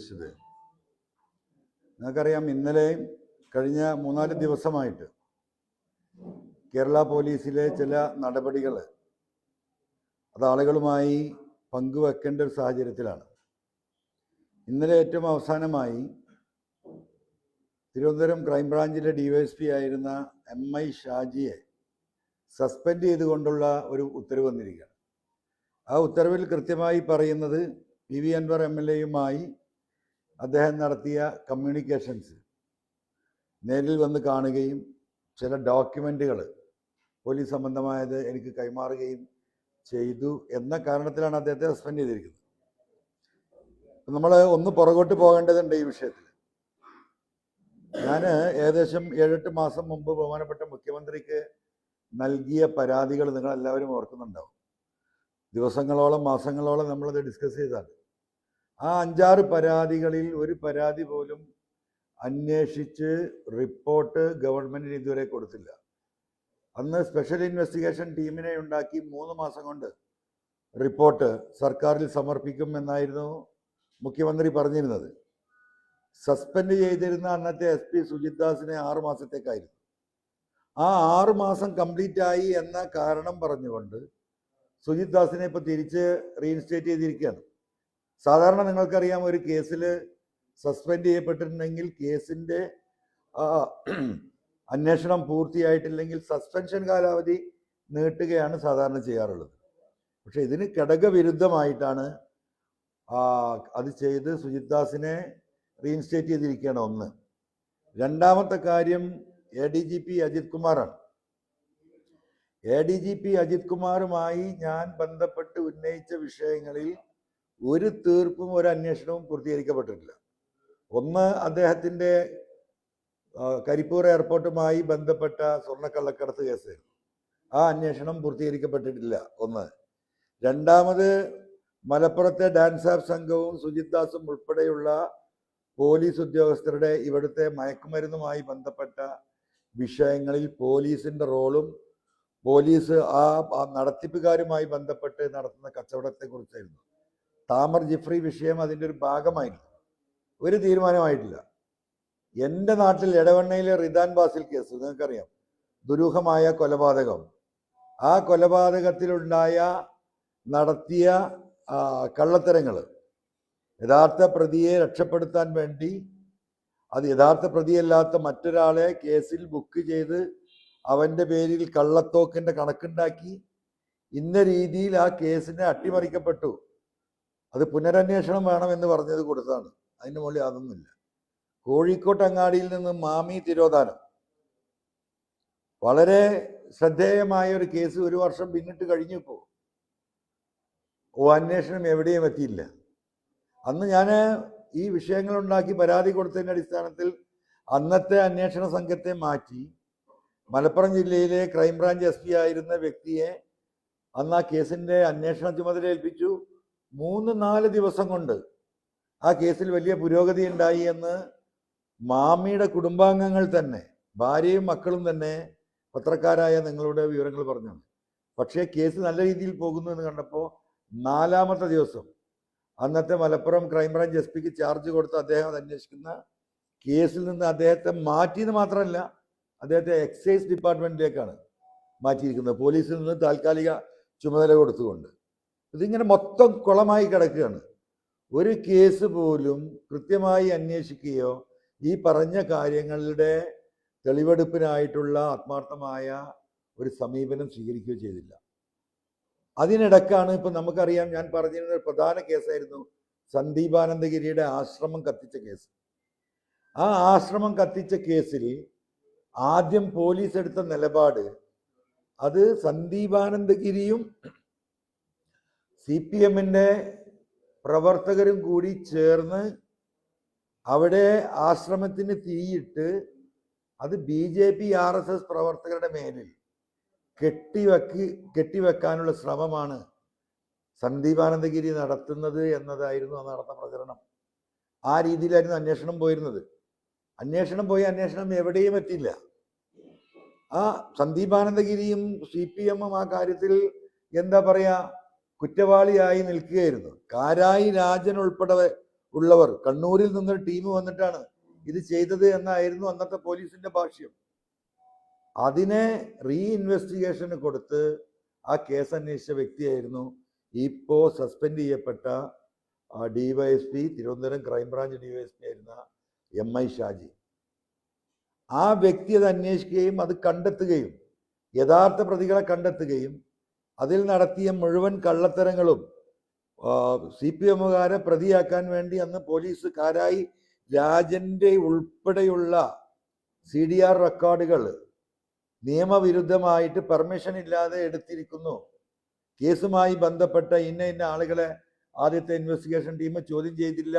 ഉദ്ദേശിച്ചത്. നിങ്ങൾക്കറിയാം ഇന്നലെ കഴിഞ്ഞ മൂന്നാൽ ദിവസമായിട്ട് കേരള പോലീസിലെ ചില നടപടികൾ അത് ആളുകളുമായി പങ്കുവെക്കേണ്ട ഒരു സാഹചര്യത്തിലാണ്. ഇന്നലെ ഏറ്റവും അവസാനമായി തിരുവനന്തപുരം ക്രൈംബ്രാഞ്ചിലെ ഡിവൈഎസ്പി ആയിരുന്ന എം ഐ ഷാജിയെ സസ്പെൻഡ് ചെയ്തുകൊണ്ടുള്ള ഒരു ഉത്തരവ് വന്നിരിക്കുകയാണ്. ആ ഉത്തരവിൽ കൃത്യമായി പറയുന്നത് P V Anvar M L എയുമായി അദ്ദേഹം നടത്തിയ കമ്മ്യൂണിക്കേഷൻസ് നേരിൽ വന്ന് കാണുകയും ചില ഡോക്യുമെന്റുകൾ പോലീസ് സംബന്ധമായത് എനിക്ക് കൈമാറുകയും ചെയ്തു എന്ന കാരണത്തിലാണ് അദ്ദേഹത്തെ സസ്പെൻഡ് ചെയ്തിരിക്കുന്നത്. നമ്മൾ ഒന്ന് പുറകോട്ട് പോകേണ്ടതുണ്ട് ഈ വിഷയത്തിൽ. ഞാൻ ഏകദേശം ഏഴെട്ട് മാസം മുമ്പ് ബഹുമാനപ്പെട്ട മുഖ്യമന്ത്രിക്ക് നൽകിയ പരാതികൾ നിങ്ങൾ എല്ലാവരും ഓർക്കുന്നുണ്ടാവും. ദിവസങ്ങളോളം മാസങ്ങളോളം നമ്മളത് ഡിസ്കസ് ചെയ്താണ് ആ അഞ്ചാറ് പരാതികളിൽ ഒരു പരാതി പോലും അന്വേഷിച്ച് റിപ്പോർട്ട് ഗവൺമെന്റിന് ഇതുവരെ കൊടുത്തില്ല. അന്ന് സ്പെഷ്യൽ ഇൻവെസ്റ്റിഗേഷൻ ടീമിനെ ഉണ്ടാക്കി മൂന്ന് മാസം കൊണ്ട് റിപ്പോർട്ട് സർക്കാരിൽ സമർപ്പിക്കും എന്നായിരുന്നു മുഖ്യമന്ത്രി പറഞ്ഞിരുന്നത്. സസ്പെൻഡ് ചെയ്തിരുന്ന അന്നത്തെ എസ് പി സുജിത് ദാസിനെ ആറ് മാസത്തേക്കായിരുന്നു. ആ ആറ് മാസം കംപ്ലീറ്റ് ആയി എന്ന കാരണം പറഞ്ഞുകൊണ്ട് സുജിത് ദാസിനെ ഇപ്പോൾ തിരിച്ച് റീഇൻസ്റ്റേറ്റ് ചെയ്തിരിക്കുകയാണ്. സാധാരണ നിങ്ങൾക്കറിയാം ഒരു കേസിൽ സസ്പെൻഡ് ചെയ്യപ്പെട്ടിട്ടുണ്ടെങ്കിൽ കേസിന്റെ അന്വേഷണം പൂർത്തിയായിട്ടില്ലെങ്കിൽ സസ്പെൻഷൻ കാലാവധി നീട്ടുകയാണ് സാധാരണ ചെയ്യാറുള്ളത്. പക്ഷെ ഇതിന് ഘടകവിരുദ്ധമായിട്ടാണ് അത് ചെയ്ത് സുജിത് ദാസിനെ റീഇൻസ്റ്റേറ്റ് ചെയ്തിരിക്കുകയാണ് ഒന്ന്. രണ്ടാമത്തെ കാര്യം A D G P Ajith കുമാറാണ്. A D G P Ajith കുമാറുമായി ഞാൻ ബന്ധപ്പെട്ട് ഉന്നയിച്ച വിഷയങ്ങളിൽ ഒരു തീർപ്പും ഒരു അന്വേഷണവും പൂർത്തീകരിക്കപ്പെട്ടിട്ടില്ല. ഒന്ന് അദ്ദേഹത്തിന്റെ കരിപ്പൂർ എയർപോർട്ടുമായി ബന്ധപ്പെട്ട സ്വർണക്കള്ളക്കടത്ത് കേസ് ആ അന്വേഷണം പൂർത്തീകരിക്കപ്പെട്ടിട്ടില്ല. ഒന്ന്. രണ്ടാമത് മലപ്പുറത്തെ ഡാൻസ് ആപ്പ് സംഘവും സുജിത് ദാസും ഉൾപ്പെടെയുള്ള പോലീസ് ഉദ്യോഗസ്ഥരുടെ ഇവിടുത്തെ മയക്കുമരുന്നുമായി ബന്ധപ്പെട്ട വിഷയങ്ങളിൽ പോലീസിന്റെ റോളും പോലീസ് ആ നടത്തിപ്പുകാരുമായി ബന്ധപ്പെട്ട് നടത്തുന്ന കച്ചവടത്തെക്കുറിച്ചായിരുന്നു. താമർ ജിഫ്രി വിഷയം അതിന്റെ ഒരു ഭാഗമായിരുന്നു ഒരു തീരുമാനമായിട്ടില്ല. എന്റെ നാട്ടിൽ എടവണ്ണയിലെ റിദാൻ ബാസിൽ കേസ് നിങ്ങൾക്കറിയാം ദുരൂഹമായ കൊലപാതകം. ആ കൊലപാതകത്തിലുണ്ടായ നടത്തിയ കള്ളത്തരങ്ങൾ യഥാർത്ഥ പ്രതിയെ രക്ഷപ്പെടുത്താൻ വേണ്ടി അത് യഥാർത്ഥ പ്രതിയല്ലാത്ത മറ്റൊരാളെ കേസിൽ ബുക്ക് ചെയ്ത് അവന്റെ പേരിൽ കള്ളത്തോക്കിന്റെ കണക്കുണ്ടാക്കി ഇന്ന രീതിയിൽ ആ കേസിനെ അട്ടിമറിക്കപ്പെട്ടു. അത് പുനരന്വേഷണം വേണമെന്ന് പറഞ്ഞത് കൊടുത്താണ്. അതിന്റെ മുകളിൽ അതൊന്നുമില്ല. കോഴിക്കോട്ട് അങ്ങാടിയിൽ നിന്ന് മാമി തിരോധാനം. വളരെ ശ്രദ്ധേയമായ ഒരു കേസ് ഒരു വർഷം പിന്നിട്ട് കഴിഞ്ഞു ഇപ്പോൾ ഓ അന്വേഷണം എവിടെയും എത്തിയില്ല. അന്ന് ഞാൻ ഈ വിഷയങ്ങളുണ്ടാക്കി പരാതി കൊടുത്തതിന്റെ അടിസ്ഥാനത്തിൽ അന്നത്തെ അന്വേഷണ സംഘത്തെ മാറ്റി മലപ്പുറം ജില്ലയിലെ ക്രൈംബ്രാഞ്ച് എസ് പി ആയിരുന്ന വ്യക്തിയെ അന്ന് ആ കേസിന്റെ അന്വേഷണ ചുമതല ഏൽപ്പിച്ചു. മൂന്ന് നാല് ദിവസം കൊണ്ട് ആ കേസിൽ വലിയ പുരോഗതി ഉണ്ടായി എന്ന് മാമിയുടെ കുടുംബാംഗങ്ങൾ തന്നെ ഭാര്യയും മക്കളും തന്നെ പത്രക്കാരായ നിങ്ങളുടെ വിവരങ്ങൾ പറഞ്ഞു. പക്ഷേ കേസ് നല്ല രീതിയിൽ പോകുന്നു എന്ന് കണ്ടപ്പോൾ നാലാമത്തെ ദിവസം അന്നത്തെ മലപ്പുറം ക്രൈംബ്രാഞ്ച് എസ് പിക്ക് ചാർജ് കൊടുത്ത് അദ്ദേഹം അന്വേഷിക്കുന്ന കേസിൽ നിന്ന് അദ്ദേഹത്തെ മാറ്റിയെന്ന് മാത്രമല്ല അദ്ദേഹത്തെ എക്സൈസ് ഡിപ്പാർട്ട്മെന്റിലേക്കാണ് മാറ്റിയിരിക്കുന്നത്. പോലീസിൽ നിന്ന് താൽക്കാലിക ചുമതല കൊടുത്തുകൊണ്ട്. ഇതിങ്ങനെ മൊത്തം കുളമായി കിടക്കുകയാണ്. ഒരു കേസ് പോലും കൃത്യമായി അന്വേഷിക്കുകയോ ഈ പറഞ്ഞ കാര്യങ്ങളുടെ തെളിവെടുപ്പിനായിട്ടുള്ള ആത്മാർത്ഥമായ ഒരു സമീപനം സ്വീകരിക്കുകയോ ചെയ്തില്ല. അതിനിടക്കാണ് ഇപ്പം നമുക്കറിയാം ഞാൻ പറഞ്ഞിരുന്ന ഒരു പ്രധാന കേസായിരുന്നു സന്ദീപാനന്ദഗിരിയുടെ ആശ്രമം കത്തിച്ച കേസ്. ആ ആശ്രമം കത്തിച്ച കേസിൽ ആദ്യം പോലീസ് എടുത്ത നിലപാട് അത് സന്ദീപാനന്ദഗിരിയും സി പി എമ്മിന്റെ പ്രവർത്തകരും കൂടി ചേർന്ന് അവിടെ ആശ്രമത്തിന് തീയിട്ട് അത് B J P R S S പ്രവർത്തകരുടെ മേലിൽ കെട്ടിവെക്കി കെട്ടിവെക്കാനുള്ള ശ്രമമാണ് സന്ദീപാനന്ദഗിരി നടത്തുന്നത് എന്നതായിരുന്നു അന്ന് നടന്ന പ്രചരണം. ആ രീതിയിലായിരുന്നു അന്വേഷണം പോയിരുന്നത്. അന്വേഷണം പോയി അന്വേഷണം എവിടെയും എത്തിയില്ല. ആ സന്ദീപാനന്ദഗിരിയും സി പി എമ്മും ആ കാര്യത്തിൽ എന്താ പറയാ കുറ്റവാളിയായി നിൽക്കുകയായിരുന്നു. കാരായി രാജൻ ഉൾപ്പെടെ ഉള്ളവർ കണ്ണൂരിൽ നിന്നൊരു ടീം വന്നിട്ടാണ് ഇത് ചെയ്തത് എന്നായിരുന്നു അന്നത്തെ പോലീസിന്റെ ഭാഷ്യം. അതിനെ റീ ഇൻവെസ്റ്റിഗേഷന് കൊടുത്ത് ആ കേസ് അന്വേഷിച്ച വ്യക്തിയായിരുന്നു ഇപ്പോ സസ്പെൻഡ് ചെയ്യപ്പെട്ട D Y S P Thiruvananthapuram crime branch D Y S P ആയിരുന്ന എം ഐ ഷാജി. ആ വ്യക്തി അത് അന്വേഷിക്കുകയും അത് കണ്ടെത്തുകയും യഥാർത്ഥ പ്രതികളെ കണ്ടെത്തുകയും അതിൽ നടത്തിയ മുഴുവൻ കള്ളത്തരങ്ങളും സി പി എമ്മുകാരെ പ്രതിയാക്കാൻ വേണ്ടി അന്ന് പോലീസുകാരായി രാജന്റെ ഉൾപ്പെടെയുള്ള സി ഡി ആർ റെക്കോർഡുകൾ നിയമവിരുദ്ധമായിട്ട് പെർമിഷൻ ഇല്ലാതെ എടുത്തിരിക്കുന്നു. കേസുമായി ബന്ധപ്പെട്ട ഇന്ന ഇന്ന ആളുകളെ ആദ്യത്തെ ഇൻവെസ്റ്റിഗേഷൻ ടീം ചോദ്യം ചെയ്തില്ല.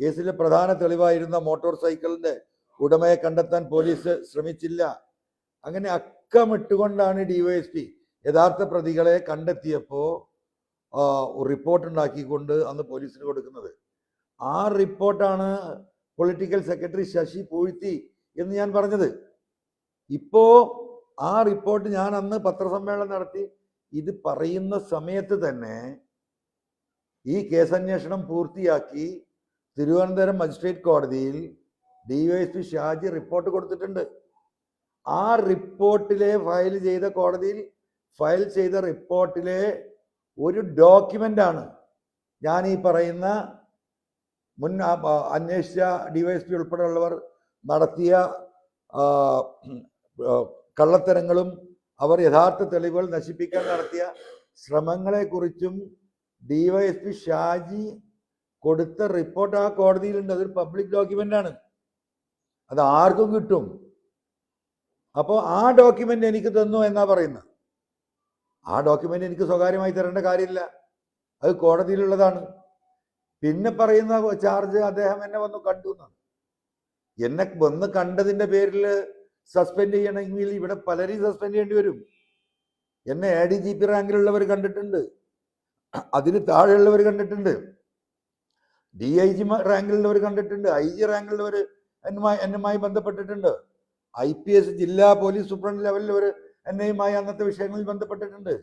കേസിലെ പ്രധാന തെളിവായിരുന്ന മോട്ടോർ സൈക്കിളിന്റെ ഉടമയെ കണ്ടെത്താൻ പോലീസ് ശ്രമിച്ചില്ല. അങ്ങനെ അക്കമിട്ടുകൊണ്ടാണ് ഡിവൈഎസ്പി യഥാർത്ഥ പ്രതികളെ കണ്ടെത്തിയപ്പോൾ റിപ്പോർട്ട് ഉണ്ടാക്കിക്കൊണ്ട് അന്ന് പോലീസിന് കൊടുക്കുന്നത്. ആ റിപ്പോർട്ടാണ് പൊളിറ്റിക്കൽ സെക്രട്ടറി ശശി പൂഴ്ത്തി എന്ന് ഞാൻ പറഞ്ഞത്. ഇപ്പോ ആ റിപ്പോർട്ട് ഞാൻ അന്ന് പത്രസമ്മേളനം നടത്തി. ഇത് പറയുന്ന സമയത്ത് തന്നെ ഈ കേസന്വേഷണം പൂർത്തിയാക്കി തിരുവനന്തപുരം മജിസ്ട്രേറ്റ് കോടതിയിൽ ഡിവൈഎസ്പി ഷാജി റിപ്പോർട്ട് കൊടുത്തിട്ടുണ്ട്. ആ റിപ്പോർട്ടിലെ ഫയൽ ചെയ്ത കോടതിയിൽ ഫയൽ ചെയ്ത റിപ്പോർട്ടിലെ ഒരു ഡോക്യുമെന്റ് ആണ് ഞാൻ ഈ പറയുന്ന മുൻ അന്വേഷിച്ച ഡിവൈഎസ്പി ഉൾപ്പെടെയുള്ളവർ നടത്തിയ കള്ളത്തരങ്ങളും അവർ യഥാർത്ഥ തെളിവുകൾ നശിപ്പിക്കാൻ നടത്തിയ ശ്രമങ്ങളെക്കുറിച്ചും ഡിവൈഎസ്പി ഷാജി കൊടുത്ത റിപ്പോർട്ട് ആ കോടതിയിലുണ്ട് അതൊരു പബ്ലിക് ഡോക്യുമെന്റാണ് അത് ആർക്കും കിട്ടും. അപ്പോൾ ആ ഡോക്യുമെന്റ് എനിക്ക് തന്നു എന്നാ പറയുന്നത്. ആ ഡോക്യുമെന്റ് എനിക്ക് സ്വകാര്യമായി തരേണ്ട കാര്യമില്ല. അത് കോടതിയിലുള്ളതാണ്. പിന്നെ പറയുന്ന ചാർജ് അദ്ദേഹം എന്നെ വന്ന് കണ്ടു എന്നാണ്. എന്നെ വന്ന് കണ്ടതിന്റെ പേരിൽ സസ്പെൻഡ് ചെയ്യണമെങ്കിൽ ഇവിടെ പലരെയും സസ്പെൻഡ് ചെയ്യേണ്ടി വരും. എന്നെ എ ഡി ജി പി റാങ്കിലുള്ളവർ കണ്ടിട്ടുണ്ട്. അതിന് താഴെയുള്ളവർ കണ്ടിട്ടുണ്ട്. ഡി ഐ ജി റാങ്കിലുള്ളവർ കണ്ടിട്ടുണ്ട്. ഐ ജി റാങ്കിലുള്ളവർ എന്നുമായി എന്നുമായി ബന്ധപ്പെട്ടിട്ടുണ്ട്. ഐ പി എസ് ജില്ലാ പോലീസ് സൂപ്രണ്ട് ലെവലിലവർ എന്നെയുമായി അന്നത്തെ വിഷയങ്ങളിൽ ബന്ധപ്പെട്ടിട്ടുണ്ട്.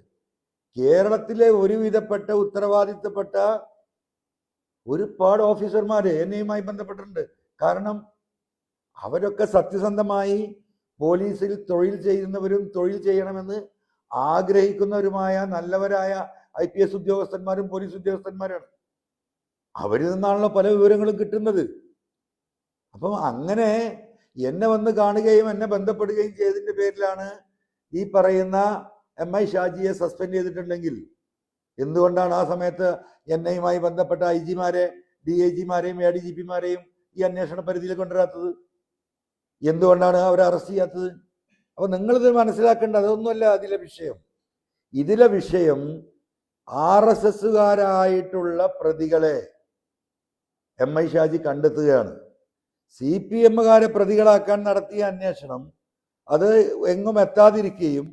കേരളത്തിലെ ഒരുവിധപ്പെട്ട ഉത്തരവാദിത്തപ്പെട്ട ഒരുപാട് ഓഫീസർമാര് എന്നെയുമായി ബന്ധപ്പെട്ടിട്ടുണ്ട്. കാരണം അവരൊക്കെ സത്യസന്ധമായി പോലീസിൽ തൊഴിൽ ചെയ്യുന്നവരും തൊഴിൽ ചെയ്യണമെന്ന് ആഗ്രഹിക്കുന്നവരുമായ നല്ലവരായ ഐ പി എസ് ഉദ്യോഗസ്ഥന്മാരും പോലീസ് ഉദ്യോഗസ്ഥന്മാരാണ്. അവരിൽ നിന്നാണല്ലോ പല വിവരങ്ങളും കിട്ടുന്നത്. അപ്പം അങ്ങനെ എന്നെ വന്ന് കാണുകയും എന്നെ ബന്ധപ്പെടുകയും ചെയ്തതിന്റെ പേരിലാണ് ഈ പറയുന്ന എം ഐ ഷാജിയെ സസ്പെൻഡ് ചെയ്തിട്ടുണ്ടെങ്കിൽ എന്തുകൊണ്ടാണ് ആ സമയത്ത് എന്നെയുമായി ബന്ധപ്പെട്ട ഐ ജിമാരെ ഡി ഐ ജിമാരെയും എ ഡി ജി പിമാരെയും ഈ അന്വേഷണ പരിധിയിൽ കൊണ്ടുവരാത്തത്? എന്തുകൊണ്ടാണ് അവരെ അറസ്റ്റ് ചെയ്യാത്തത്? അപ്പൊ നിങ്ങളിത് മനസ്സിലാക്കേണ്ട അതൊന്നുമല്ല അതിലെ വിഷയം. ഇതിലെ വിഷയം ആർ എസ് എസ്സുകാരായിട്ടുള്ള പ്രതികളെ എം ഐ ഷാജി കണ്ടെത്തുകയാണ്. സി പി എമ്മുകാരെ പ്രതികളാക്കാൻ നടത്തിയ അന്വേഷണം അത് എങ്ങും എത്താതിരിക്കുകയും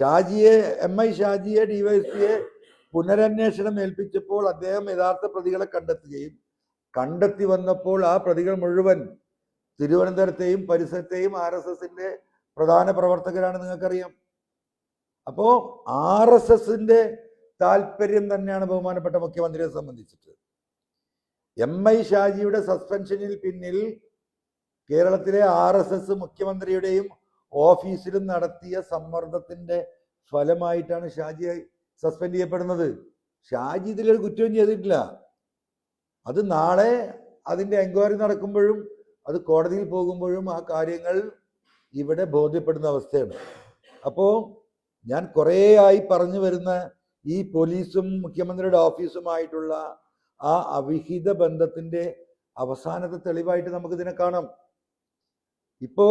ഷാജിയെ എം ഐ ഷാജിയെ ഡിവൈഎസ്പിയെ പുനരന്വേഷണം ഏൽപ്പിച്ചപ്പോൾ അദ്ദേഹം യഥാർത്ഥ പ്രതികളെ കണ്ടെത്തുകയും കണ്ടെത്തി വന്നപ്പോൾ ആ പ്രതികൾ മുഴുവൻ തിരുവനന്തപുരത്തെയും പരിസരത്തെയും ആർ എസ് എസിന്റെ പ്രധാന പ്രവർത്തകരാണ് നിങ്ങൾക്കറിയാം. അപ്പോ ആർ എസ് എസിന്റെ താല്പര്യം തന്നെയാണ് ബഹുമാനപ്പെട്ട മുഖ്യമന്ത്രിയെ സംബന്ധിച്ചിട്ട്. എം ഐ ഷാജിയുടെ സസ്പെൻഷനിൽ പിന്നിൽ കേരളത്തിലെ ആർ എസ് എസ് മുഖ്യമന്ത്രിയുടെയും ഓഫീസിലും നടത്തിയ സമ്മർദ്ദത്തിന്റെ ഫലമായിട്ടാണ് ഷാജി സസ്പെൻഡ് ചെയ്യപ്പെടുന്നത്. ഷാജി ഇതിലൊരു കുറ്റവും ചെയ്തിട്ടില്ല. അത് നാളെ അതിന്റെ എൻക്വയറി നടക്കുമ്പോഴും അത് കോടതിയിൽ പോകുമ്പോഴും ആ കാര്യങ്ങൾ ഇവിടെ ബോധ്യപ്പെടുന്ന അവസ്ഥയാണ്. അപ്പോൾ ഞാൻ കുറേ ആയി പറഞ്ഞു വരുന്ന ഈ പോലീസും മുഖ്യമന്ത്രിയുടെ ഓഫീസുമായിട്ടുള്ള ആ അവിഹിത ബന്ധത്തിന്റെ അവസാനത്തെ തെളിവായിട്ട് നമുക്കിതിനെ കാണാം. ഇപ്പോ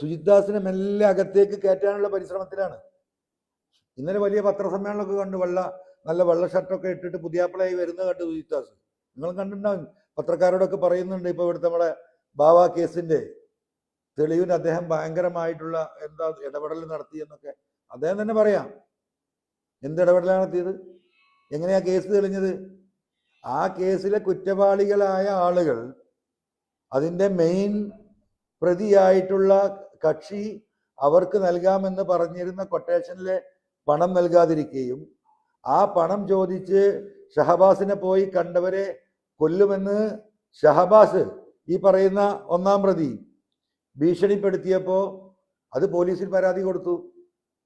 സുജിത് ദാസിനെ മെല്ലെ അകത്തേക്ക് കയറ്റാനുള്ള പരിശ്രമത്തിലാണ്. ഇന്നലെ വലിയ പത്രസമ്മേളനമൊക്കെ കണ്ടു. വെള്ള നല്ല വെള്ള ഷർട്ടൊക്കെ ഇട്ടിട്ട് പുതിയാപ്പിളയായി വരുന്നത് കണ്ടു സുജിത് ദാസ് നിങ്ങൾ കണ്ടിട്ടുണ്ടാവും. പത്രക്കാരോടൊക്കെ പറയുന്നുണ്ട് ഇപ്പൊ ഇവിടുത്തെ നമ്മുടെ ബാവ കേസിന്റെ. തെളിവിന് അദ്ദേഹം ഭയങ്കരമായിട്ടുള്ള എന്താ ഇടപെടൽ നടത്തി എന്നൊക്കെ അദ്ദേഹം തന്നെ പറയാം. എന്ത് ഇടപെടലാണ് നടത്തിയത്? എങ്ങനെയാ കേസ് തെളിഞ്ഞത്? ആ കേസിലെ കുറ്റവാളികളായ ആളുകൾ അതിന്റെ മെയിൻ പ്രതിയായിട്ടുള്ള കക്ഷി അവർക്ക് നൽകാമെന്ന് പറഞ്ഞിരുന്ന കൊട്ടേഷനിലെ പണം നൽകാതിരിക്കുകയും ആ പണം ചോദിച്ച് ഷഹബാസിനെ പോയി കണ്ടവരെ കൊല്ലുമെന്ന് ഷഹബാസ് ഈ പറയുന്ന ഒന്നാം പ്രതി ഭീഷണിപ്പെടുത്തിയപ്പോൾ അത് പോലീസിൽ പരാതി കൊടുത്തു.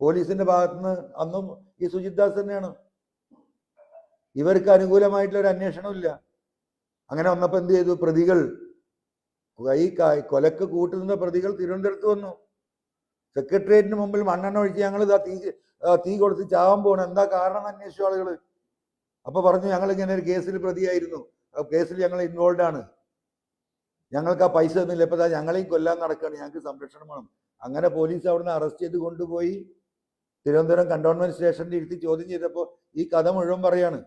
പോലീസിന്റെ ഭാഗത്തുനിന്ന് അന്നും ഈ സുജിത് ദാസ് തന്നെയാണ്. ഇവർക്ക് അനുകൂലമായിട്ടുള്ള ഒരു അന്വേഷണമില്ല. അങ്ങനെ വന്നപ്പോൾ എന്ത് ചെയ്തു? പ്രതികൾ ഈ കൊലക്ക് കൂട്ടുനിന്ന പ്രതികൾ തിരുവനന്തപുരത്ത് വന്നു. സെക്രട്ടേറിയറ്റിന് മുമ്പിൽ മണ്ണെണ്ണ ഒഴിച്ച് ഞങ്ങൾ ഇതാ തീ തീ കൊടുത്ത് ചാവാൻ പോകണം എന്താ കാരണം അന്വേഷിച്ചു ആളുകൾ അപ്പൊ പറഞ്ഞു ഞങ്ങൾ ഇങ്ങനെ ഒരു കേസിൽ പ്രതിയായിരുന്നു. കേസിൽ ഞങ്ങൾ ഇൻവോൾവ് ആണ്. ഞങ്ങൾക്ക് ആ പൈസ ഒന്നുമില്ല. ഇപ്പൊ ഞങ്ങളെയും കൊല്ലാൻ നടക്കുകയാണ് ഞങ്ങൾക്ക് സംരക്ഷണം വേണം. അങ്ങനെ പോലീസ് അവിടുന്ന് അറസ്റ്റ് ചെയ്ത് കൊണ്ടുപോയി. തിരുവനന്തപുരം കണ്ടോൺമെന്റ് സ്റ്റേഷനിൽ ഇരുത്തി ചോദ്യം ചെയ്തപ്പോൾ ഈ കഥ മുഴുവൻ പറയാണ്.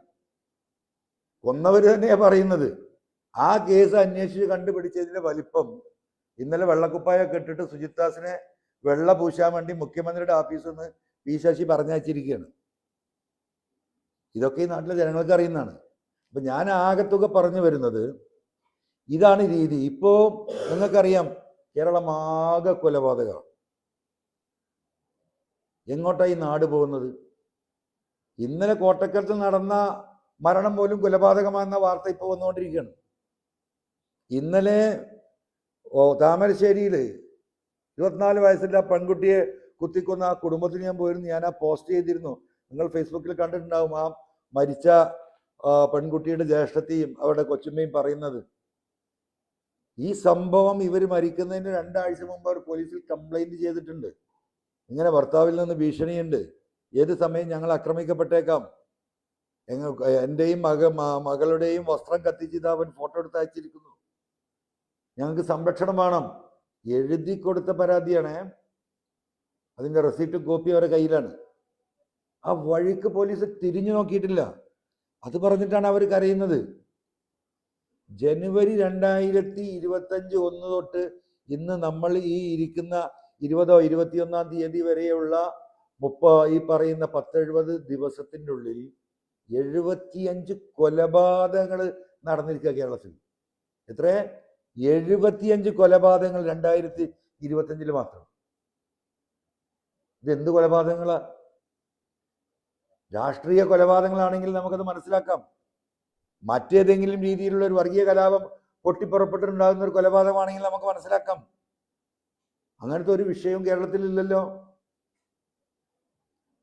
കൊന്നവർ തന്നെയാ പറയുന്നത്. ആ കേസ് അന്വേഷിച്ച് കണ്ടുപിടിച്ചതിന്റെ വലിപ്പം ഇന്നലെ വെള്ളക്കുപ്പായൊക്കെ ഇട്ടിട്ട് സുജിത്ദാസിനെ വെള്ള പൂശാൻ വേണ്ടി മുഖ്യമന്ത്രിയുടെ ഓഫീസിൽ നിന്ന് പി ശശി പറഞ്ഞയച്ചിരിക്കുകയാണ്. ഇതൊക്കെ ഈ നാട്ടിലെ ജനങ്ങൾക്ക് അറിയുന്നതാണ്. അപ്പൊ ഞാൻ ആകത്തുക പറഞ്ഞു വരുന്നത് ഇതാണ് രീതി. ഇപ്പോ നിങ്ങൾക്കറിയാം കേരളം ആകെ കൊലപാതകമാണ്. എങ്ങോട്ടാണ് ഈ നാട് പോകുന്നത്? ഇന്നലെ കോട്ടക്കലത്ത് നടന്ന മരണം പോലും കൊലപാതകമാണെന്ന വാർത്ത ഇപ്പോൾ വന്നുകൊണ്ടിരിക്കുകയാണ്. ഇന്നലെ ഓ താമരശ്ശേരിയിൽ ഇരുപത്തിനാല് വയസ്സുള്ള ആ പെൺകുട്ടിയെ കുത്തിക്കൊന്ന ആ കുടുംബത്തിന് ഞാൻ പോയിരുന്നു. ഞാൻ ആ പോസ്റ്റ് ചെയ്തിരുന്നു. നിങ്ങൾ ഫേസ്ബുക്കിൽ കണ്ടിട്ടുണ്ടാവും ആ മരിച്ച പെൺകുട്ടിയുടെ ജ്യേഷ്ഠത്തെയും അവരുടെ കൊച്ചുമ്മയും പറയുന്നത്. ഈ സംഭവം ഇവർ മരിക്കുന്നതിന് രണ്ടാഴ്ച മുമ്പ് അവർ പോലീസിൽ കംപ്ലൈന്റ് ചെയ്തിട്ടുണ്ട്. ഇങ്ങനെ ഭർത്താവിൽ നിന്ന് ഭീഷണിയുണ്ട്. ഏത് സമയം ഞങ്ങൾ ആക്രമിക്കപ്പെട്ടേക്കാം? എന്റെയും മക മകളുടെയും വസ്ത്രം കത്തിച്ചിത് അവൻ ഫോട്ടോ എടുത്ത് അയച്ചിരിക്കുന്നു. ഞങ്ങൾക്ക് സംരക്ഷണം വേണം. എഴുതി കൊടുത്ത പരാതിയാണ്. അതിന്റെ റെസിപ്റ്റ് കോപ്പി അവരുടെ കയ്യിലാണ്. ആ വഴിക്ക് പോലീസ് തിരിഞ്ഞു നോക്കിയിട്ടില്ല. അത് പറഞ്ഞിട്ടാണ് അവർ കരയുന്നത്. ജനുവരി രണ്ടായിരത്തി ഇരുപത്തഞ്ച് ഒന്ന് തൊട്ട് ഇന്ന് നമ്മൾ ഈ ഇരിക്കുന്ന ഇരുപതോ ഇരുപത്തിയൊന്നാം തീയതി വരെയുള്ള മുപ്പ ഈ പറയുന്ന പത്തെഴുപത് ദിവസത്തിന്റെ ഉള്ളിൽ എഴുപത്തിയഞ്ച് കൊലപാതകങ്ങൾ നടന്നിരിക്കുക കേരളത്തിൽ. എത്ര? എഴുപത്തിയഞ്ച് കൊലപാതകങ്ങൾ രണ്ടായിരത്തി ഇരുപത്തഞ്ചിൽ മാത്രം. ഇതെന്ത് കൊലപാതകങ്ങളാ? രാഷ്ട്രീയ കൊലപാതകങ്ങളാണെങ്കിൽ നമുക്കത് മനസ്സിലാക്കാം. മറ്റേതെങ്കിലും രീതിയിലുള്ള ഒരു വർഗീയ കലാപം പൊട്ടിപ്പുറപ്പെട്ടിട്ടുണ്ടാകുന്ന ഒരു കൊലപാതകമാണെങ്കിൽ നമുക്ക് മനസ്സിലാക്കാം. അങ്ങനത്തെ ഒരു വിഷയവും കേരളത്തിൽ ഇല്ലല്ലോ.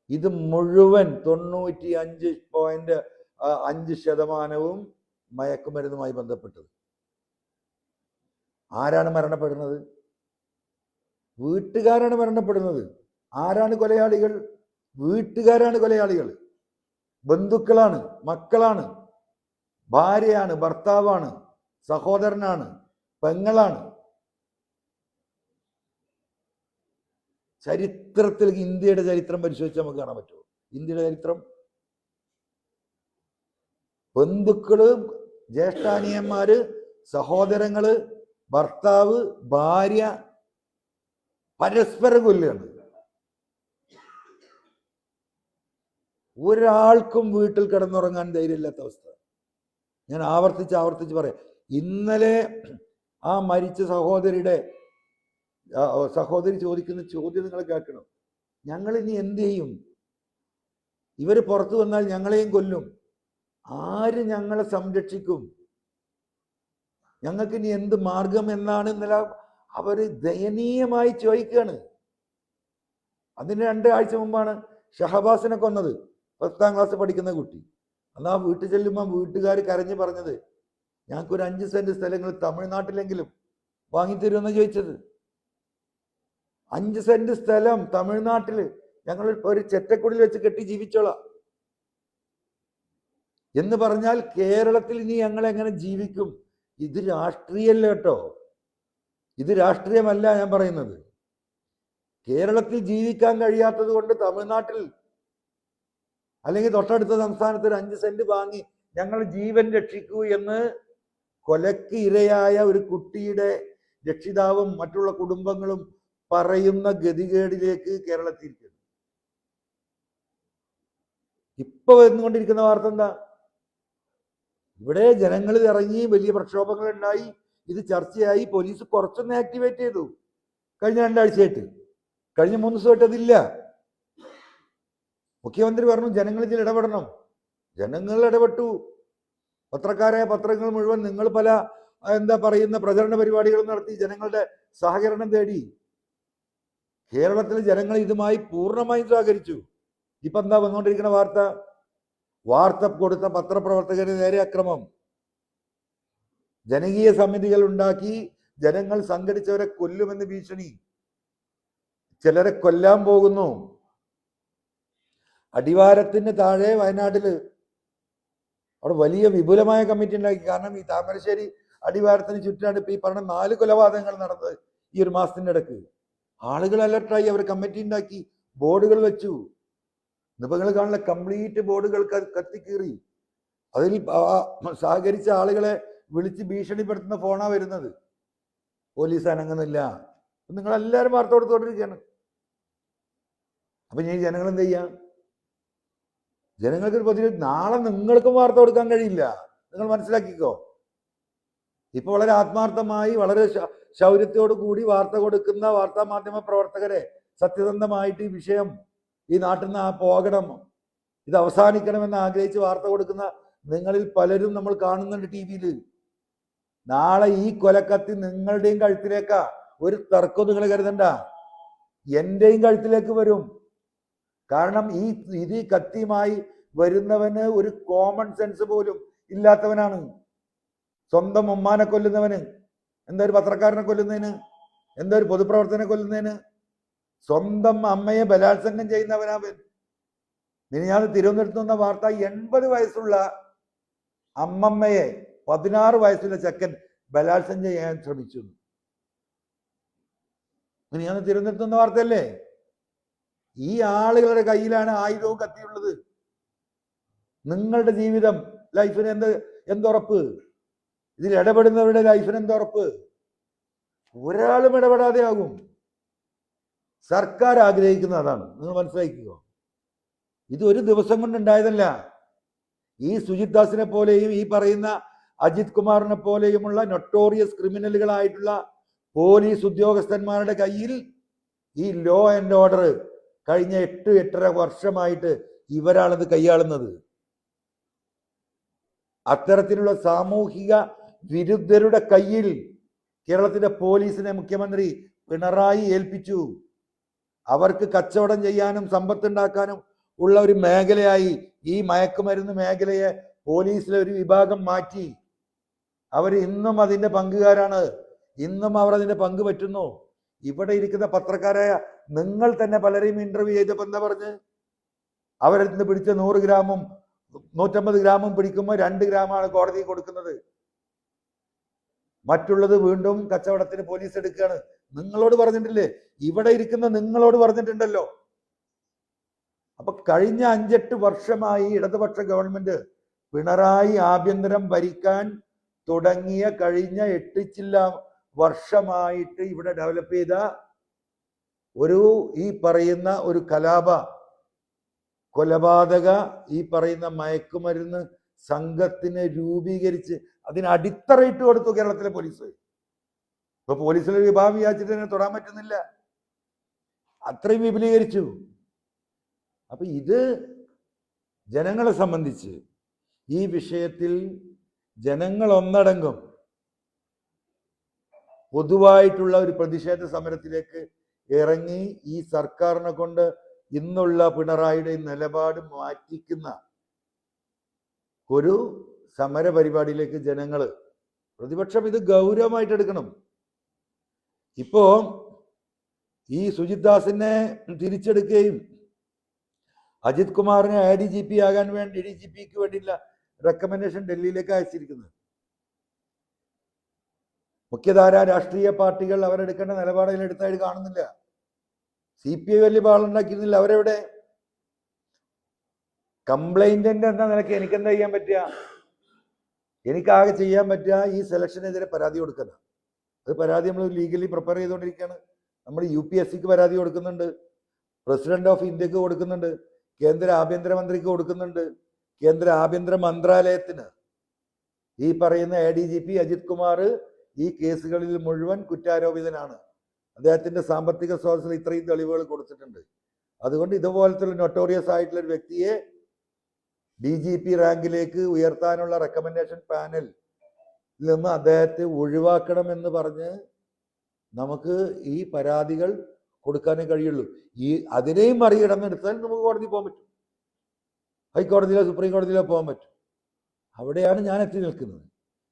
ഇത് മുഴുവൻ തൊണ്ണൂറ്റി അഞ്ച് പോയിന്റ് അഞ്ച് ശതമാനവും മയക്കുമരുന്നുമായി ബന്ധപ്പെട്ടത്. ആരാണ് മരണപ്പെടുന്നത്? വീട്ടുകാരാണ് മരണപ്പെടുന്നത്. ആരാണ് കൊലയാളികൾ? വീട്ടുകാരാണ് കൊലയാളികൾ. ബന്ധുക്കളാണ് മക്കളാണ് ഭാര്യയാണ് ഭർത്താവാണ് സഹോദരനാണ് പെങ്ങളാണ്. ചരിത്രത്തിൽ ഇന്ത്യയുടെ ചരിത്രം പരിശോധിച്ചാൽ നമുക്ക് കാണാൻ പറ്റുമോ? ഇന്ത്യയുടെ ചരിത്രം? ബന്ധുക്കൾ ജ്യേഷ്ഠാനിയന്മാര് സഹോദരങ്ങൾ ഭർത്താവ് ഭാര്യ പരസ്പരം കൊല്ലുകയാണ്. ഒരാൾക്കും വീട്ടിൽ കിടന്നുറങ്ങാൻ ധൈര്യമില്ലാത്ത അവസ്ഥ. ഞാൻ ആവർത്തിച്ച് ആവർത്തിച്ച് പറയാം. ഇന്നലെ ആ മരിച്ച സഹോദരിയുടെ സഹോദരി ചോദിക്കുന്ന ചോദ്യം നിങ്ങൾ കേൾക്കണം. ഞങ്ങൾ ഇനി എന്ത് ചെയ്യും? ഇവർ പുറത്തു വന്നാൽ ഞങ്ങളെയും കൊല്ലും. ആര് ഞങ്ങളെ സംരക്ഷിക്കും? ഞങ്ങൾക്ക് ഇനി എന്ത് മാർഗം എന്നാണ് ഇന്നലെ അവർ ദയനീയമായി ചോദിക്കുകയാണ്. അതിന് രണ്ടാഴ്ച മുമ്പാണ് ഷഹബാസിനെ കൊന്നത്. പത്താം ക്ലാസ് പഠിക്കുന്ന കുട്ടി. അന്ന് ആ വീട്ടിൽ ചെല്ലുമ്പോൾ വീട്ടുകാർ കരഞ്ഞു പറഞ്ഞത് ഞങ്ങൾക്ക് ഒരു അഞ്ച് സെന്റ് സ്ഥലങ്ങൾ തമിഴ്നാട്ടിലെങ്കിലും വാങ്ങിത്തരുമെന്ന് ചോദിച്ചത്. അഞ്ച് സെന്റ് സ്ഥലം തമിഴ്നാട്ടിൽ ഞങ്ങൾ ഒരു ചെറ്റക്കുടിൽ വെച്ച് കെട്ടി ജീവിച്ചോളാം. എന്ന് പറഞ്ഞാൽ കേരളത്തിൽ ഇനി ഞങ്ങൾ എങ്ങനെ ജീവിക്കും? ഇത് രാഷ്ട്രീയമല്ല കേട്ടോ. ഇത് രാഷ്ട്രീയമല്ല ഞാൻ പറയുന്നത്. കേരളത്തിൽ ജീവിക്കാൻ കഴിയാത്തത് കൊണ്ട് തമിഴ്നാട്ടിൽ അല്ലെങ്കിൽ തൊട്ടടുത്ത സംസ്ഥാനത്ത് ഒരു അഞ്ച് സെന്റ് വാങ്ങി ഞങ്ങൾ ജീവൻ രക്ഷിക്കൂ എന്ന് കൊലക്ക് ഇരയായ ഒരു കുട്ടിയുടെ രക്ഷിതാവും മറ്റുള്ള കുടുംബങ്ങളും പറയുന്ന ഗതികേടിലേക്ക് കേരളത്തിരിക്കുന്നു ഇപ്പൊ വന്നുകൊണ്ടിരിക്കുന്ന വാർത്ത എന്താ? ഇവിടെ ജനങ്ങളിൽ ഇറങ്ങി വലിയ പ്രക്ഷോഭങ്ങൾ ഉണ്ടായി ഇത് ചർച്ചയായി. പോലീസ് കുറച്ചൊന്ന് ആക്ടിവേറ്റ് ചെയ്തു. കഴിഞ്ഞ രണ്ടാഴ്ചയായിട്ട്. കഴിഞ്ഞ മൂന്ന് ദിവസമായിട്ട് അതില്ല. മുഖ്യമന്ത്രി പറഞ്ഞു ജനങ്ങൾ ഇതിൽ ഇടപെടണം. ജനങ്ങൾ ഇടപെട്ടു. പത്രക്കാരായ പത്രങ്ങൾ മുഴുവൻ നിങ്ങൾ പല എന്താ പറയുന്ന പ്രചരണ പരിപാടികൾ നടത്തി ജനങ്ങളുടെ സഹകരണം തേടി. കേരളത്തിലെ ജനങ്ങൾ ഇതുമായി പൂർണമായും സഹകരിച്ചു. ഇപ്പൊ എന്താ വന്നുകൊണ്ടിരിക്കുന്ന വാർത്ത? വാർത്ത കൊടുത്ത പത്രപ്രവർത്തകന് നേരെ അക്രമം. ജനകീയ സമിതികൾ ഉണ്ടാക്കി ജനങ്ങൾ സംഘടിച്ചവരെ കൊല്ലുമെന്ന് ഭീഷണി. ചിലരെ കൊല്ലാൻ പോകുന്നു. അടിവാരത്തിന് താഴെ വയനാട്ടിൽ അവിടെ വലിയ വിപുലമായ കമ്മിറ്റി ഉണ്ടാക്കി. കാരണം ഈ താമരശ്ശേരി അടിവാരത്തിന് ചുറ്റാണ് ഇപ്പൊ ഈ പറഞ്ഞ നാല് കൊലപാതകങ്ങൾ നടന്നത് ഈ ഒരു മാസത്തിന്റെ ഇടയ്ക്ക് ആളുകൾ അലർട്ടായി അവർ കമ്മിറ്റി ഉണ്ടാക്കി. ബോർഡുകൾ വെച്ചു. ഇന്നിപ്പോ നിങ്ങൾ കാണുന്ന കംപ്ലീറ്റ് ബോർഡുകൾ കത്തിക്കീറി. അതിൽ സഹകരിച്ച ആളുകളെ വിളിച്ച് ഭീഷണിപ്പെടുത്തുന്ന ഫോണാ വരുന്നത്. പോലീസ് അനങ്ങുന്നില്ല. നിങ്ങൾ എല്ലാരും വാർത്ത കൊടുത്തോണ്ടിരിക്കുകയാണ് അപ്പൊ ഇനി ജനങ്ങൾ എന്ത് ചെയ്യാം? ജനങ്ങൾക്ക് പ്രതിരോധം നാളെ നിങ്ങൾക്കും വാർത്ത കൊടുക്കാൻ കഴിയില്ല. നിങ്ങൾ മനസ്സിലാക്കിക്കോ. ഇപ്പൊ വളരെ ആത്മാർത്ഥമായി വളരെ ശൗര്യത്തോടു കൂടി വാർത്ത കൊടുക്കുന്ന വാർത്താ മാധ്യമ പ്രവർത്തകരെ സത്യസന്ധമായിട്ട് ഈ വിഷയം ഈ നാട്ടിൽ നിന്ന് പോകണം. ഇത് അവസാനിക്കണമെന്ന് ആഗ്രഹിച്ച് വാർത്ത കൊടുക്കുന്ന നിങ്ങളിൽ പലരും നമ്മൾ കാണുന്നുണ്ട് ടി വിയിൽ നാളെ ഈ കൊലക്കത്തി നിങ്ങളുടെയും കഴുത്തിലേക്കാ. ഒരു തർക്കം നിങ്ങൾ കരുതണ്ട. എന്റെയും കഴുത്തിലേക്ക് വരും. കാരണം ഈ ഇത് കത്തിയുമായി വരുന്നവന് ഒരു കോമൺ സെൻസ് പോലും ഇല്ലാത്തവനാണ്. സ്വന്തം ഉമ്മാനെ കൊല്ലുന്നവന് എന്താ ഒരു പത്രക്കാരനെ കൊല്ലുന്നതിന് എന്താ ഒരു പൊതുപ്രവർത്തകനെ കൊല്ലുന്നതിന് സ്വന്തം അമ്മയെ ബലാത്സംഗം ചെയ്യുന്നവനാവൻ. മിനിഞ്ഞാന്ന് തിരുവനന്തപുരത്ത് നിന്ന വാർത്ത എൺപത് വയസ്സുള്ള അമ്മമ്മയെ പതിനാറ് വയസ്സുള്ള ചെക്കൻ ബലാത്സംഗം ചെയ്യാൻ ശ്രമിച്ചു. മിനിഞ്ഞാന്ന് തിരുവനന്തപുരത്ത് നിന്ന വാർത്തയല്ലേ? ഈ ആളുകളുടെ കയ്യിലാണ് ആയുധവും കത്തിയുള്ളത്. നിങ്ങളുടെ ജീവിതം ലൈഫിന് എന്ത് എന്തുറപ്പ്? ഇതിൽ ഇടപെടുന്നവരുടെ ലൈഫിന് എന്തുറപ്പ്? ഒരാളും ഇടപെടാതെ ആകും സർക്കാർ ആഗ്രഹിക്കുന്ന അതാണ്. നിങ്ങൾ മനസ്സിലാക്കുക ഇത് ഒരു ദിവസം കൊണ്ട് ഉണ്ടായതല്ല. ഈ സുജിത് ദാസിനെ പോലെയും ഈ പറയുന്ന അജിത് കുമാറിനെ പോലെയുമുള്ള നൊട്ടോറിയസ് ക്രിമിനലുകളായിട്ടുള്ള പോലീസ് ഉദ്യോഗസ്ഥന്മാരുടെ കയ്യിൽ ഈ ലോ ആൻഡ് ഓർഡർ കഴിഞ്ഞ എട്ട് എട്ടര വർഷമായിട്ട് ഇവരാണത് കൈയാളുന്നത്. അത്തരത്തിലുള്ള സാമൂഹിക വിരുദ്ധരുടെ കയ്യിൽ കേരളത്തിന്റെ പോലീസിനെ മുഖ്യമന്ത്രി പിണറായി ഏൽപ്പിച്ചു. അവർക്ക് കച്ചവടം ചെയ്യാനും സമ്പത്തുണ്ടാക്കാനും ഉള്ള ഒരു മേഖലയായി ഈ മയക്കുമരുന്ന് മേഖലയെ പോലീസിലെ ഒരു വിഭാഗം മാറ്റി. അവർ ഇന്നും അതിന്റെ പങ്കുകാരാണ്. ഇന്നും അവർ അതിന്റെ പങ്ക് പറ്റുന്നു. ഇവിടെ ഇരിക്കുന്ന പത്രക്കാരായ നിങ്ങൾ തന്നെ പലരെയും ഇന്റർവ്യൂ ചെയ്തപ്പോ എന്താ പറഞ്ഞ്? അവരടുത്ത് നിന്ന് പിടിച്ച നൂറ് ഗ്രാമും നൂറ്റമ്പത് ഗ്രാമും പിടിക്കുമ്പോൾ രണ്ട് ഗ്രാമാണ് കോടതി കൊടുക്കുന്നത്. മറ്റുള്ളത് വീണ്ടും കച്ചവടത്തിന് പോലീസ് എടുക്കുകയാണ്. നിങ്ങളോട് പറഞ്ഞിട്ടില്ലേ? ഇവിടെ ഇരിക്കുന്ന നിങ്ങളോട് പറഞ്ഞിട്ടുണ്ടല്ലോ. അപ്പൊ കഴിഞ്ഞ അഞ്ചെട്ട് വർഷമായി ഇടതുപക്ഷ ഗവൺമെന്റ് പിണറായി ആഭ്യന്തരം ഭരിക്കാൻ തുടങ്ങിയ കഴിഞ്ഞ എട്ട് ചില്ല വർഷമായിട്ട് ഇവിടെ ഡെവലപ്പ് ചെയ്ത ഒരു ഈ പറയുന്ന ഒരു കലാപ കൊലപാതക ഈ പറയുന്ന മയക്കുമരുന്ന് സംഘത്തിനെ രൂപീകരിച്ച് അതിന് അടിത്തറയിട്ട് കൊടുത്തു കേരളത്തിലെ പോലീസ് ഇപ്പൊ പോലീസിന് വിഭാഗം വിചാരിച്ചിട്ട് തന്നെ തൊടാൻ പറ്റുന്നില്ല. അത്രയും വിപുലീകരിച്ചു. അപ്പൊ ഇത് ജനങ്ങളെ സംബന്ധിച്ച് ഈ വിഷയത്തിൽ ജനങ്ങൾ ഒന്നടങ്കം പൊതുവായിട്ടുള്ള ഒരു പ്രതിഷേധ സമരത്തിലേക്ക് ഇറങ്ങി ഈ സർക്കാരിനെ കൊണ്ട് ഇന്നുള്ള പിണറായിയുടെ നിലപാട് മാറ്റിക്കുന്ന ഒരു സമര പരിപാടിയിലേക്ക് ജനങ്ങൾ പ്രതിപക്ഷം ഇത് ഗൗരവമായിട്ട് എടുക്കണം ഇപ്പോ ഈ സുജിത് ദാസിനെ തിരിച്ചെടുക്കുകയും അജിത് കുമാറിനെ ഐ ഡി ജി പി ആകാൻ വേണ്ടി ഡി ജി പിക്ക് വേണ്ടിയുള്ള റെക്കമെൻഡേഷൻ ഡൽഹിയിലേക്ക് അയച്ചിരിക്കുന്നത് മുഖ്യധാര രാഷ്ട്രീയ പാർട്ടികൾ അവരെടുക്കേണ്ട നിലപാടുകൾ എടുത്തായിട്ട് കാണുന്നില്ല. സി പി ഐ വലിയ പാളുണ്ടാക്കിയിരുന്നില്ല. അവരെവിടെ? കംപ്ലൈന്റിന്റെ എന്ന നിലയ്ക്ക് എനിക്ക് എന്താ ചെയ്യാൻ പറ്റുക? എനിക്കാകെ ചെയ്യാൻ പറ്റുക ഈ സെലക്ഷനെതിരെ പരാതി കൊടുക്കല അത് പരാതി നമ്മൾ ലീഗലി പ്രിപ്പയർ ചെയ്തുകൊണ്ടിരിക്കുകയാണ്. നമ്മൾ യു പി എസ് സിക്ക് പരാതി കൊടുക്കുന്നുണ്ട്. പ്രസിഡന്റ് ഓഫ് ഇന്ത്യയ്ക്ക് കൊടുക്കുന്നുണ്ട്. കേന്ദ്ര ആഭ്യന്തരമന്ത്രിക്ക് കൊടുക്കുന്നുണ്ട്. കേന്ദ്ര ആഭ്യന്തര മന്ത്രാലയത്തിന്. ഈ പറയുന്ന A D G P Ajith Kumar ഈ കേസുകളിൽ മുഴുവൻ കുറ്റാരോപിതനാണ്. അദ്ദേഹത്തിന്റെ സാമ്പത്തിക സ്രോതസ്സിൽ ഇത്രയും തെളിവുകൾ കൊടുത്തിട്ടുണ്ട്. അതുകൊണ്ട് ഇതുപോലത്തെ നൊട്ടോറിയസ് ആയിട്ടുള്ള ഒരു വ്യക്തിയെ ഡി ജി പി റാങ്കിലേക്ക് ഉയർത്താനുള്ള റെക്കമെൻഡേഷൻ പാനൽ നിന്ന് അദ്ദേഹത്തെ ഒഴിവാക്കണമെന്ന് പറഞ്ഞ് നമുക്ക് ഈ പരാതികൾ കൊടുക്കാനേ കഴിയുള്ളൂ. ഈ അതിനെയും മറികടന്നെടുത്താൽ നമുക്ക് കോടതി പോകാൻ പറ്റും. ഹൈക്കോടതിയിലോ സുപ്രീം കോടതിയിലോ പോകാൻ പറ്റും. അവിടെയാണ് ഞാൻ എത്തി നിൽക്കുന്നത്.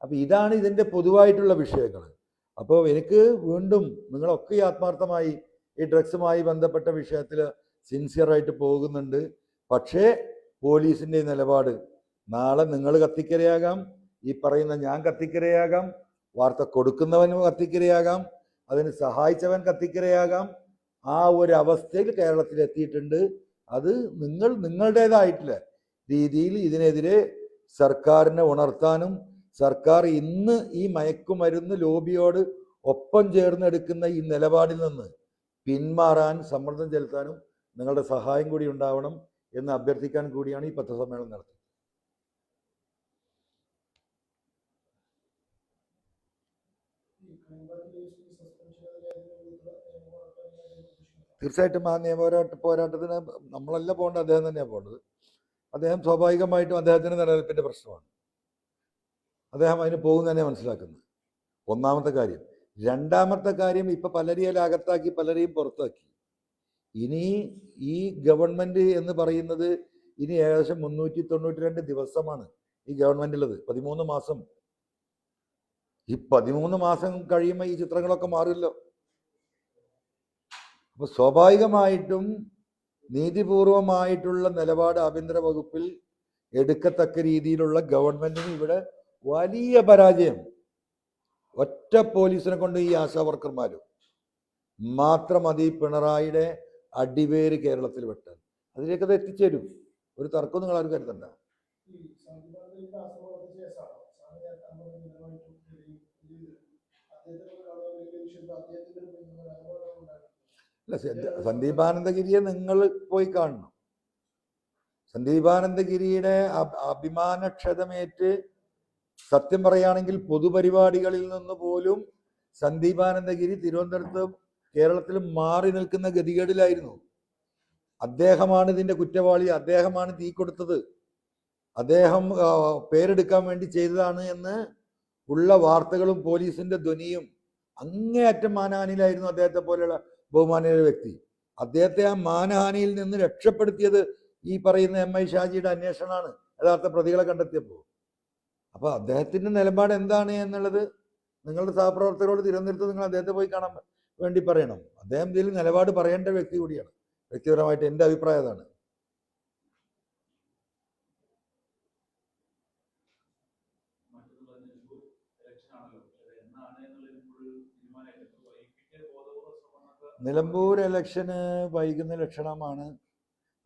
അപ്പം ഇതാണ് ഇതിന്റെ പൊതുവായിട്ടുള്ള വിഷയങ്ങൾ. അപ്പോൾ എനിക്ക് വീണ്ടും നിങ്ങളൊക്കെ ആത്മാർത്ഥമായി ഈ ഡ്രഗ്സുമായി ബന്ധപ്പെട്ട വിഷയത്തിൽ സിൻസിയറായിട്ട് പോകുന്നുണ്ട്. പക്ഷേ പോലീസിന്റെ നിലപാട് നാളെ നിങ്ങൾ കത്തിക്കരയാകാം. ഈ പറയുന്ന ഞാൻ കത്തിക്കരയാകാം വാർത്ത കൊടുക്കുന്നവനും കത്തിക്കരയാകാം അതിന് സഹായിച്ചവൻ കത്തിക്കരയാകാം. ആ ഒരു അവസ്ഥയിൽ കേരളത്തിൽ എത്തിയിട്ടുണ്ട്. അത് നിങ്ങൾ നിങ്ങളുടേതായിട്ടുള്ള രീതിയിൽ ഇതിനെതിരെ സർക്കാരിനെ ഉണർത്താനും സർക്കാർ ഇന്ന് ഈ മയക്കുമരുന്ന് ലോബിയോട് ഒപ്പം ചേർന്നെടുക്കുന്ന ഈ നിലപാടിൽ നിന്ന് പിന്മാറാൻ സമ്മർദ്ദം ചെലുത്താനും നിങ്ങളുടെ സഹായം കൂടി ഉണ്ടാവണം എന്ന് അഭ്യർത്ഥിക്കാൻ കൂടിയാണ് ഈ പത്രസമ്മേളനം നടത്തുന്നത്. തീർച്ചയായിട്ടും ആ നിയമപോരാട്ട പോരാട്ടത്തിന് നമ്മളല്ല പോകേണ്ടത് അദ്ദേഹം തന്നെയാണ് പോകേണ്ടത്. അദ്ദേഹം സ്വാഭാവികമായിട്ടും അദ്ദേഹത്തിന് നിലനിൽപ്പിന്റെ പ്രശ്നമാണ്. അദ്ദേഹം അതിന് പോകും തന്നെ മനസ്സിലാക്കുന്നത്. ഒന്നാമത്തെ കാര്യം. രണ്ടാമത്തെ കാര്യം ഇപ്പൊ പലരെയും അകത്താക്കി പലരെയും പുറത്താക്കി. ഇനി ഈ ഗവൺമെന്റ് എന്ന് പറയുന്നത് ഇനി ഏകദേശം മുന്നൂറ്റി തൊണ്ണൂറ്റി രണ്ട് ദിവസമാണ് ഈ ഗവൺമെന്റുള്ളത് പതിമൂന്ന് മാസം. ഈ പതിമൂന്ന് മാസം കഴിയുമ്പോൾ ഈ ചിത്രങ്ങളൊക്കെ മാറുമല്ലോ. അപ്പൊ സ്വാഭാവികമായിട്ടും നീതിപൂർവമായിട്ടുള്ള നിലപാട് ആഭ്യന്തര വകുപ്പിൽ എടുക്കത്തക്ക രീതിയിലുള്ള ഗവൺമെന്റിന് ഇവിടെ വലിയ പരാജയം. ഒറ്റ പോലീസിനെ കൊണ്ട് ഈ ആശാ വർക്കർമാരും. മാത്രം അതി പിണറായിയുടെ അടിവേര് കേരളത്തിൽ വെട്ടാൻ. അതിലേക്ക് അത് എത്തിച്ചേരും. ഒരു തർക്കം നിങ്ങൾ ആരും കരുതണ്ട. അല്ല സന്ദീപാനന്ദഗിരിയെ നിങ്ങൾ പോയി കാണണം. സന്ദീപാനന്ദഗിരിയുടെ അഭ- അഭിമാനക്ഷതമേറ്റ് സത്യം പറയുകയാണെങ്കിൽ പൊതുപരിപാടികളിൽ നിന്ന് പോലും സന്ദീപാനന്ദഗിരി തിരുവനന്തപുരത്ത് കേരളത്തിൽ മാറി നിൽക്കുന്ന ഗതികേടിലായിരുന്നു. അദ്ദേഹമാണ് ഇതിന്റെ കുറ്റവാളി അദ്ദേഹമാണ് തീ കൊടുത്തത്. അദ്ദേഹം പേരെടുക്കാൻ വേണ്ടി ചെയ്തതാണ് എന്ന് ഉള്ള വാർത്തകളും പോലീസിന്റെ ധ്വനിയും അങ്ങേയറ്റം മാനാനിലായിരുന്നു അദ്ദേഹത്തെ പോലെയുള്ള ബഹുമാനീയ വ്യക്തി. അദ്ദേഹത്തെ ആ മാനഹാനിയിൽ നിന്ന് രക്ഷപ്പെടുത്തിയത് ഈ പറയുന്ന എം ഐ ഷാജിയുടെ അന്വേഷണമാണ്. യഥാർത്ഥ പ്രതികളെ കണ്ടെത്തിയപ്പോൾ. അപ്പോൾ അദ്ദേഹത്തിന്റെ നിലപാട് എന്താണ് എന്നുള്ളത് നിങ്ങളുടെ സഹപ്രവർത്തകരോട് തിരുവനന്തപുരത്ത് നിങ്ങൾ അദ്ദേഹത്തെ പോയി കാണാൻ വേണ്ടി പറയണം. അദ്ദേഹം ഇതിൽ നിലപാട് പറയേണ്ട വ്യക്തി കൂടിയാണ്. വ്യക്തിപരമായിട്ട് എന്റെ അഭിപ്രായം അതാണ് മറ്റൊന്ന് പറഞ്ഞ ഇലക്ഷൻ ആണല്ലോ പക്ഷേ അത് എന്നാണ് എന്നുള്ളതിന് ഇപ്പോഴൊരു തീരുമാനമായില്ല ഇപ്പൊ വൈകിട്ട് ബോധപൂർവ ശ്രമങ്ങളൊക്കെ നിലമ്പൂർ ഇലക്ഷന് വൈകുന്ന ലക്ഷണമാണ്.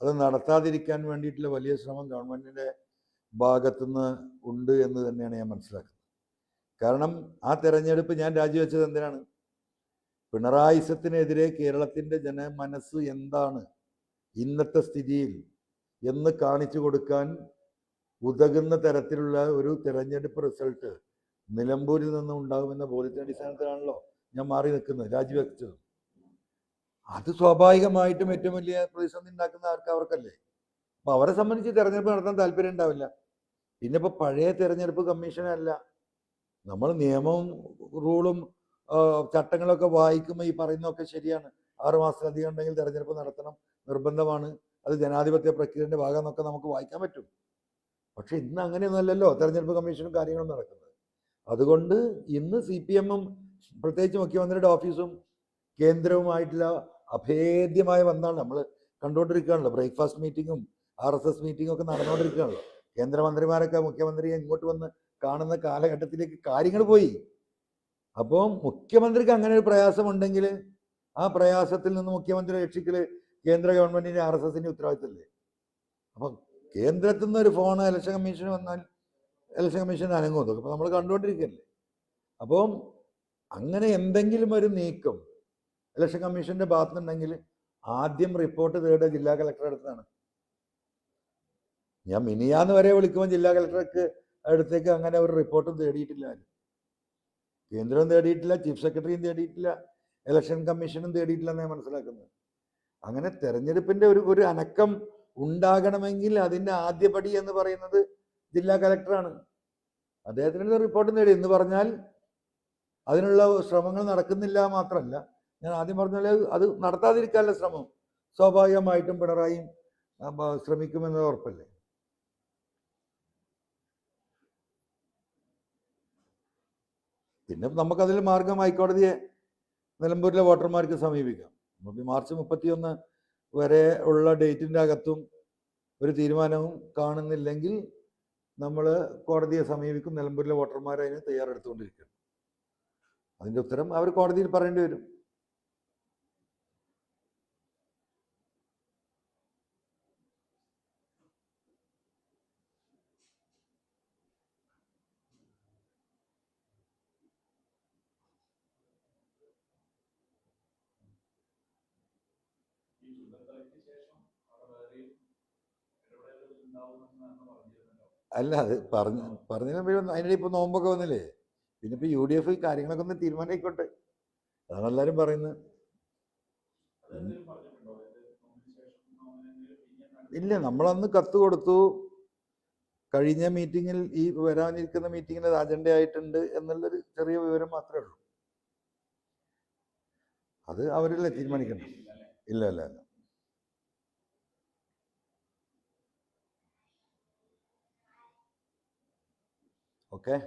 അത് നടത്താതിരിക്കാൻ വേണ്ടിയിട്ടുള്ള വലിയ ശ്രമം ഗവൺമെന്റിന്റെ ഭാഗത്തുനിന്ന് ഉണ്ട് എന്ന് തന്നെയാണ് ഞാൻ മനസ്സിലാക്കുന്നത്. കാരണം ആ തെരഞ്ഞെടുപ്പ് ഞാൻ രാജിവെച്ചത് എന്തിനാണ്? പിണറായിസത്തിനെതിരെ കേരളത്തിന്റെ ജനമനസ്സ് എന്താണ്? ഇന്നത്തെ സ്ഥിതിയിൽ എന്ന് കാണിച്ചു കൊടുക്കാൻ ഉതകുന്ന തരത്തിലുള്ള ഒരു തിരഞ്ഞെടുപ്പ് റിസൾട്ട് നിലമ്പൂരിൽ നിന്ന് ഉണ്ടാകുമെന്ന ബോധ്യത്തിന്റെ അടിസ്ഥാനത്തിലാണല്ലോ ഞാൻ മാറി നിൽക്കുന്നത് രാജിവെച്ചത്. അത് സ്വാഭാവികമായിട്ടും ഏറ്റവും വലിയ പ്രതിസന്ധി ഉണ്ടാക്കുന്ന ആർക്ക് അവർക്കല്ലേ. അപ്പൊ അവരെ സംബന്ധിച്ച് തെരഞ്ഞെടുപ്പ് നടത്താൻ താല്പര്യം ഉണ്ടാവില്ല. പിന്നെ ഇപ്പൊ പഴയ തെരഞ്ഞെടുപ്പ് കമ്മീഷനല്ല നമ്മൾ നിയമവും റൂളും ചട്ടങ്ങളൊക്കെ വായിക്കുമ്പോൾ ഈ പറയുന്നതൊക്കെ ശരിയാണ്. ആറ് മാസത്തിലധികം ഉണ്ടെങ്കിൽ തെരഞ്ഞെടുപ്പ് നടത്തണം. നിർബന്ധമാണ്. അത് ജനാധിപത്യ പ്രക്രിയയുടെ ഭാഗം എന്നൊക്കെ നമുക്ക് വായിക്കാൻ പറ്റും. പക്ഷെ ഇന്ന് അങ്ങനെയൊന്നുമല്ലല്ലോ തെരഞ്ഞെടുപ്പ് കമ്മീഷനും കാര്യങ്ങളും നടക്കുന്നത്. അതുകൊണ്ട് ഇന്ന് സി പി എമ്മും പ്രത്യേകിച്ച് മുഖ്യമന്ത്രിയുടെ ഓഫീസും കേന്ദ്രവുമായിട്ടുള്ള അഭേദ്യമായ വന്നാണ് നമ്മൾ കണ്ടുകൊണ്ടിരിക്കുകയാണല്ലോ ബ്രേക്ക്ഫാസ്റ്റ് മീറ്റിങ്ങും ആർ എസ് എസ് മീറ്റിങ്ങും ഒക്കെ നടന്നുകൊണ്ടിരിക്കുകയാണല്ലോ കേന്ദ്രമന്ത്രിമാരൊക്കെ മുഖ്യമന്ത്രിയെ ഇങ്ങോട്ട് വന്ന് കാണുന്ന കാലഘട്ടത്തിലേക്ക് കാര്യങ്ങൾ പോയി. അപ്പോൾ മുഖ്യമന്ത്രിക്ക് അങ്ങനെ ഒരു പ്രയാസമുണ്ടെങ്കിൽ ആ പ്രയാസത്തിൽ നിന്ന് മുഖ്യമന്ത്രി രക്ഷിക്കൽ കേന്ദ്ര ഗവൺമെന്റിന്റെ ആർ എസ് എസിന്റെ ഉത്തരവാദിത്തമല്ലേ അപ്പൊ കേന്ദ്രത്തിൽ നിന്ന് ഒരു ഫോൺ ഇലക്ഷൻ കമ്മീഷൻ വന്നാൽ ഇലക്ഷൻ കമ്മീഷൻ അനങ്ങും. അപ്പൊ നമ്മൾ കണ്ടുകൊണ്ടിരിക്കല്ലേ? അപ്പം അങ്ങനെ എന്തെങ്കിലും ഒരു നീക്കം ഇലക്ഷൻ കമ്മീഷന്റെ ഭാഗത്തുനിന്നുണ്ടെങ്കിൽ ആദ്യം റിപ്പോർട്ട് തേടുക ജില്ലാ കളക്ടറുടെ അടുത്താണ്. ഞാൻ മിനിയാന്ന് വരെ വിളിക്കുമ്പോൾ ജില്ലാ കളക്ടർക്ക് അടുത്തേക്ക് അങ്ങനെ ഒരു റിപ്പോർട്ടും തേടിയിട്ടില്ല കേന്ദ്രവും തേടിയിട്ടില്ല ചീഫ് സെക്രട്ടറിയും തേടിയിട്ടില്ല ഇലക്ഷൻ കമ്മീഷനും തേടിയിട്ടില്ല എന്നാണ് മനസ്സിലാക്കുന്നത്. അങ്ങനെ തെരഞ്ഞെടുപ്പിന്റെ ഒരു ഒരു അനക്കം ഉണ്ടാകണമെങ്കിൽ അതിന്റെ ആദ്യപടി എന്ന് പറയുന്നത് ജില്ലാ കളക്ടറാണ് അദ്ദേഹത്തിന്റെ റിപ്പോർട്ട് നേടി എന്ന് പറഞ്ഞാൽ അതിനുള്ള ശ്രമങ്ങൾ നടക്കുന്നില്ല മാത്രമല്ല ഞാൻ ആദ്യം പറഞ്ഞ പോലെ അത് നടത്താതിരിക്കാനുള്ള ശ്രമം സ്വാഭാവികമായിട്ടും പിണറായിയും ശ്രമിക്കുമെന്ന് ഉറപ്പല്ലേ? പിന്നെ നമുക്കതിൽ മാർഗം ഹൈക്കോടതിയെ നിലമ്പൂരിലെ വോട്ടർമാർക്ക് സമീപിക്കാം. നമുക്ക് മാർച്ച് മുപ്പത്തിയൊന്ന് വരെ ഉള്ള ഡേറ്റിന്റെ അകത്തും ഒരു തീരുമാനവും കാണുന്നില്ലെങ്കിൽ നമ്മൾ കോടതിയെ സമീപിക്കും നിലമ്പൂരിലെ വോട്ടർമാർ അതിന് തയ്യാറെടുത്തുകൊണ്ടിരിക്കുകയാണ് അതിന്റെ ഉത്തരം അവർ കോടതിയിൽ പറയേണ്ടി വരും. അല്ല അത് പറഞ്ഞ പറഞ്ഞു അതിനിടെ ഇപ്പോൾ നോമ്പൊക്കെ വന്നില്ലേ? പിന്നെ ഇപ്പോൾ യു ഡി എഫ് കാര്യങ്ങളൊക്കെ ഒന്ന് തീരുമാനിക്കോട്ടെ. അതാണ് എല്ലാവരും പറയുന്നത്. ഇല്ല നമ്മളന്ന് കത്ത് കൊടുത്തു. കഴിഞ്ഞ മീറ്റിങ്ങിൽ ഈ വരാനിരിക്കുന്ന മീറ്റിങ്ങിൽ അത് അജണ്ട ആയിട്ടുണ്ട് എന്നുള്ളൊരു ചെറിയ വിവരം മാത്രമേ ഉള്ളൂ. അത് അവരല്ലേ തീരുമാനിക്കണം ഇല്ല ഇല്ല ഇല്ല. Okay?